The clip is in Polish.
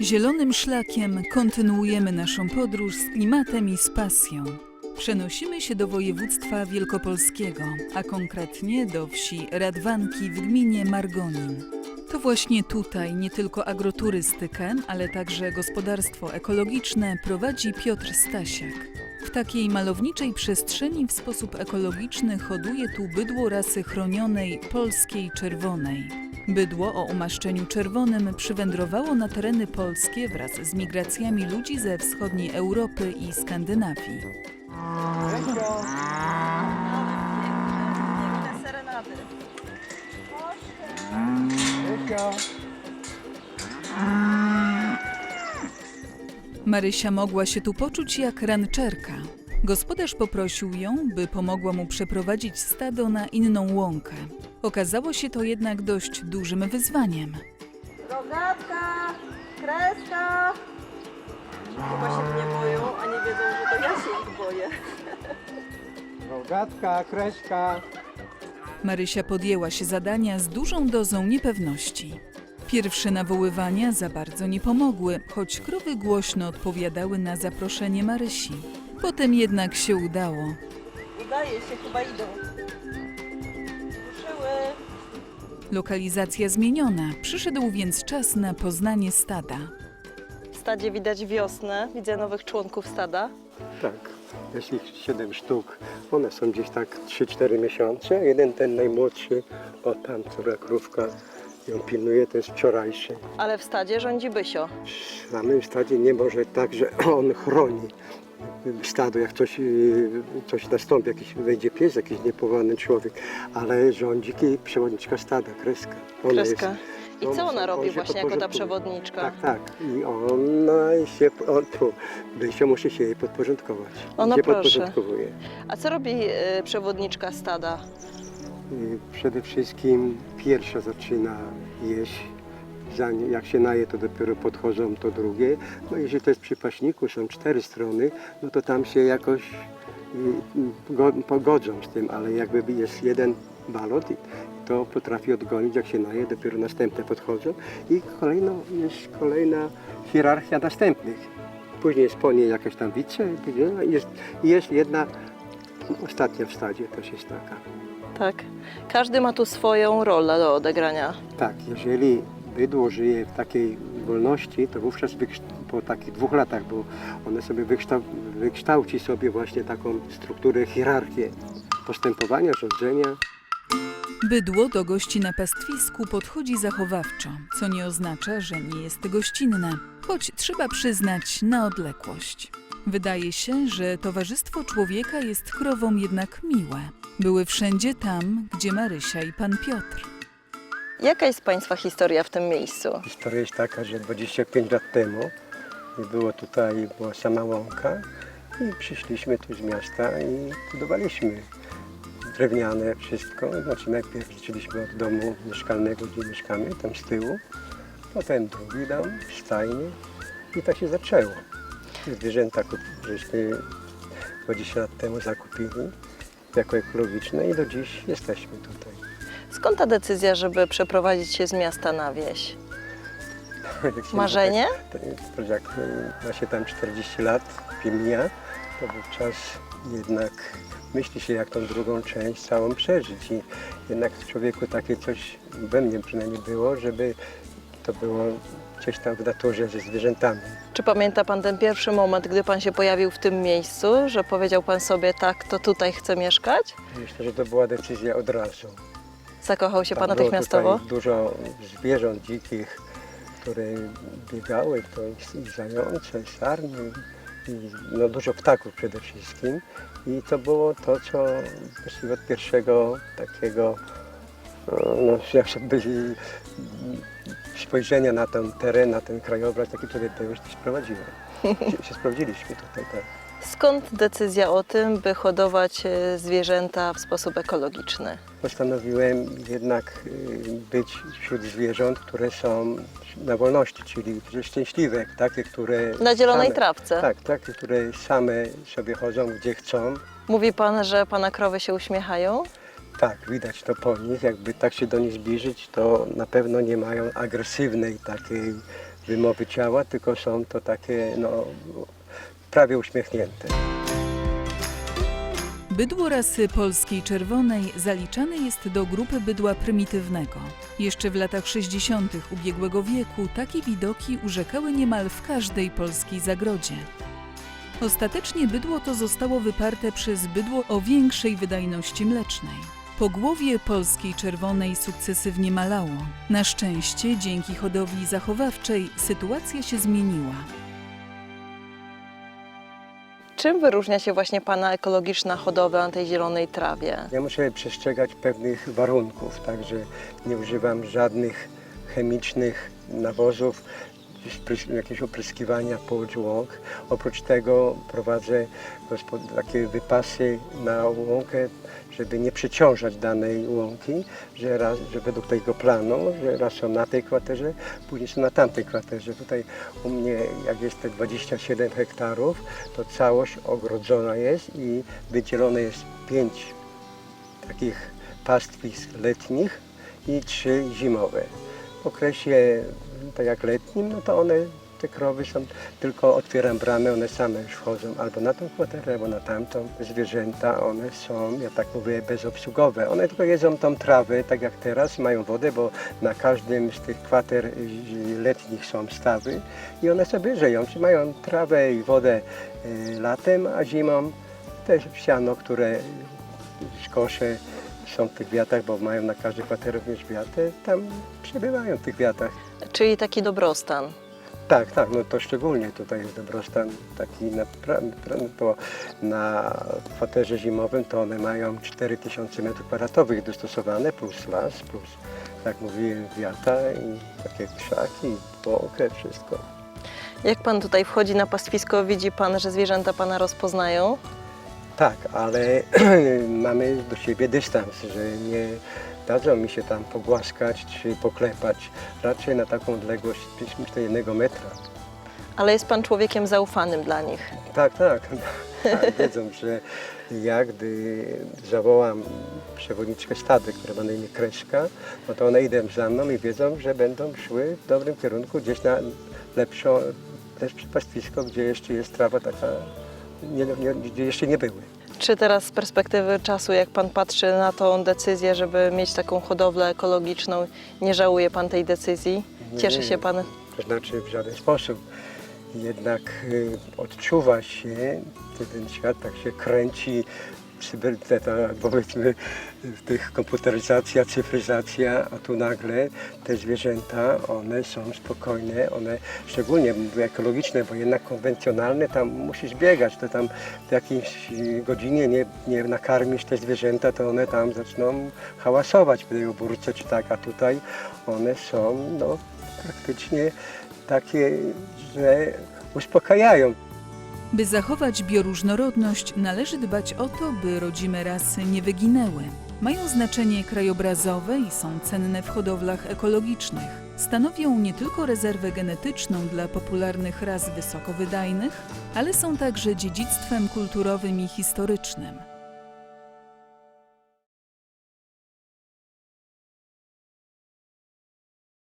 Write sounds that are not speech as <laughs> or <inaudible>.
Zielonym szlakiem kontynuujemy naszą podróż z klimatem i z pasją. Przenosimy się do województwa wielkopolskiego, a konkretnie do wsi Radwanki w gminie Margonin. To właśnie tutaj nie tylko agroturystykę, ale także gospodarstwo ekologiczne prowadzi Piotr Stasiak. W takiej malowniczej przestrzeni w sposób ekologiczny hoduje tu bydło rasy chronionej polskiej czerwonej. Bydło o umaszczeniu czerwonym przywędrowało na tereny polskie wraz z migracjami ludzi ze wschodniej Europy i Skandynawii. Marysia mogła się tu poczuć jak ranczerka. Gospodarz poprosił ją, by pomogła mu przeprowadzić stado na inną łąkę. Okazało się to jednak dość dużym wyzwaniem. Rogatka, kreska. Chyba się mnie boją, a nie wiedzą, że to ja się ich boję. Rogatka, kreska. Marysia podjęła się zadania z dużą dozą niepewności. Pierwsze nawoływania za bardzo nie pomogły, choć krowy głośno odpowiadały na zaproszenie Marysi. Potem jednak się udało. Udaje się, chyba idą. Ruszyły. Lokalizacja zmieniona, przyszedł więc czas na poznanie stada. W stadzie widać wiosnę, widzę nowych członków stada. Tak, jest ich 7 sztuk. One są gdzieś tak 3-4 miesiące. Jeden ten najmłodszy, o tam, która krówka ją pilnuje, to jest wczorajszy. Ale w stadzie rządzi Bysio. W samym stadzie nie może tak, że on chroni stado, jak coś, yy, coś nastąpi, jakiś wejdzie pies, jakiś niepowołany człowiek, ale rządzi przewodniczka stada, kreska. Ona Kreska. I on- co ona on robi się właśnie jako ta podporządkuje. przewodniczka? Tak, tak. I ona się, on tu, Bysio musi się jej podporządkować. O, no się proszę. podporządkowuje. A co robi y, przewodniczka stada? I Przede wszystkim pierwsza zaczyna jeść, jak się naje, to dopiero podchodzą to drugie. No jeżeli to jest przy paśniku, są cztery strony, no to tam się jakoś y, go, pogodzą z tym, ale jakby jest jeden balot, to potrafi odgonić, jak się naje, dopiero następne podchodzą i kolejno, jest kolejna hierarchia następnych. Później jest po niej jakaś tam wice, jest, jest jedna, ostatnia w stadzie też jest taka. Tak. Każdy ma tu swoją rolę do odegrania. Tak, jeżeli bydło żyje w takiej wolności, to wówczas po takich dwóch latach, bo one sobie wykształ, wykształci sobie właśnie taką strukturę, hierarchię postępowania, rządzenia. Bydło do gości na pastwisku podchodzi zachowawczo, co nie oznacza, że nie jest gościnne, choć trzeba przyznać na odległość. Wydaje się, że towarzystwo człowieka jest krowom jednak miłe. Były wszędzie tam, gdzie Marysia i pan Piotr. Jaka jest Państwa historia w tym miejscu? Historia jest taka, że 25 lat temu było tutaj, była sama łąka i przyszliśmy tu z miasta i budowaliśmy drewniane wszystko. Znaczy najpierw zaczęliśmy od domu mieszkalnego, gdzie mieszkamy, tam z tyłu. Potem drugi dom, stajnie i tak się zaczęło. Zwierzęta kup- żeśmy 20 lat temu zakupili jako ekologiczne i do dziś jesteśmy tutaj. Skąd ta decyzja, żeby przeprowadzić się z miasta na wieś? <laughs> Marzenie? Jak y, ma się tam 40 lat, mija, to wówczas jednak myśli się, jak tą drugą część całą przeżyć. I jednak w człowieku takie coś we mnie przynajmniej było, żeby to było gdzieś tam w naturze ze zwierzętami. Czy pamięta Pan ten pierwszy moment, gdy Pan się pojawił w tym miejscu, że powiedział Pan sobie tak, to tutaj chcę mieszkać? Myślę, że to była decyzja od razu. Zakochał się Pan było natychmiastowo? tutaj dużo zwierząt dzikich, które biegały, to i zające, sarny, i no dużo ptaków przede wszystkim. I to było to, co właściwie od pierwszego takiego no, no, jakby spojrzenia na ten teren, na ten krajobraz, taki tutaj to już sprowadziłem. <laughs> Się, się sprawdziliśmy tutaj, tak. Skąd decyzja o tym, by hodować e, zwierzęta w sposób ekologiczny? postanowiłem jednak y, być wśród zwierząt, które są na wolności, czyli szczęśliwe, takie, które... Na zielonej same, trawce. Tak, takie, które same sobie chodzą gdzie chcą. Mówi Pan, że Pana krowy się uśmiechają? Tak, widać to po nich, jakby tak się do nich zbliżyć, to na pewno nie mają agresywnej takiej wymowy ciała, tylko są to takie no, prawie uśmiechnięte. Bydło rasy polskiej czerwonej zaliczane jest do grupy bydła prymitywnego. Jeszcze w latach 60. ubiegłego wieku takie widoki urzekały niemal w każdej polskiej zagrodzie. Ostatecznie bydło to zostało wyparte przez bydło o większej wydajności mlecznej. Pogłowie polskiej czerwonej sukcesywnie malało. Na szczęście, dzięki hodowli zachowawczej, sytuacja się zmieniła. Czym wyróżnia się właśnie Pana ekologiczna hodowla na tej zielonej trawie? Ja muszę przestrzegać pewnych warunków, także nie używam żadnych chemicznych nawozów, jakieś opryskiwania połudź łąk. Oprócz tego prowadzę takie wypasy na łąkę, żeby nie przeciążać danej łąki, że, raz, że według tego planu, że raz są na tej kwaterze, później są na tamtej kwaterze. Tutaj u mnie, jak jest te 27 hektarów, to całość ogrodzona jest i wydzielone jest pięć takich pastwisk letnich i trzy zimowe. Okresie tak jak letnim, no to one, te krowy są, tylko otwieram bramę, one same już wchodzą albo na tą kwaterę, albo na tamtą. Zwierzęta, one są, ja tak mówię, bezobsługowe. One tylko jedzą tą trawę, tak jak teraz, mają wodę, bo na każdym z tych kwater y, letnich są stawy i one sobie żyją, czyli mają trawę i wodę y, latem, a zimą też siano, które skosze są w tych wiatach, bo mają na każdej kwaterze również wiaty, tam przebywają w tych wiatach. Czyli taki dobrostan. Tak, tak, no to szczególnie tutaj jest dobrostan taki na, to na kwaterze zimowym to one mają 4000 m2 dostosowane plus las, plus jak mówiłem wiata i takie krzaki, łąkę, wszystko. Jak Pan tutaj wchodzi na pastwisko, widzi Pan, że zwierzęta Pana rozpoznają? Tak, ale <clears throat> mamy do siebie dystans, że nie dadzą mi się tam pogłaskać czy poklepać. Raczej na taką odległość, myślę, jednego metra. Ale jest Pan człowiekiem zaufanym dla nich. Tak, tak. tak wiedzą, że ja gdy zawołam przewodniczkę stady, która ma na imię Kreśka, no to one idą za mną i wiedzą, że będą szły w dobrym kierunku, gdzieś na lepszą, lepsze pastwisko, gdzie jeszcze jest trawa taka, nie, nie, jeszcze nie były. Czy teraz z perspektywy czasu, jak Pan patrzy na tą decyzję, żeby mieć taką hodowlę ekologiczną, nie żałuje Pan tej decyzji? Nie, Cieszy nie, się. Pan? To znaczy w żaden sposób. Jednak y, odczuwa się, że ten świat tak się kręci, te, ta, powiedzmy w tych komputeryzacja, cyfryzacja, a tu nagle te zwierzęta, one są spokojne, one szczególnie ekologiczne, bo jednak konwencjonalne, tam musisz biegać, to tam w jakiejś godzinie nie, nie nakarmisz te zwierzęta, to one tam zaczną hałasować w tej obórce czy tak, a tutaj one są no, praktycznie takie, że uspokajają. By zachować bioróżnorodność, należy dbać o to, by rodzime rasy nie wyginęły. Mają znaczenie krajobrazowe i są cenne w hodowlach ekologicznych. Stanowią nie tylko rezerwę genetyczną dla popularnych ras wysokowydajnych, ale są także dziedzictwem kulturowym i historycznym.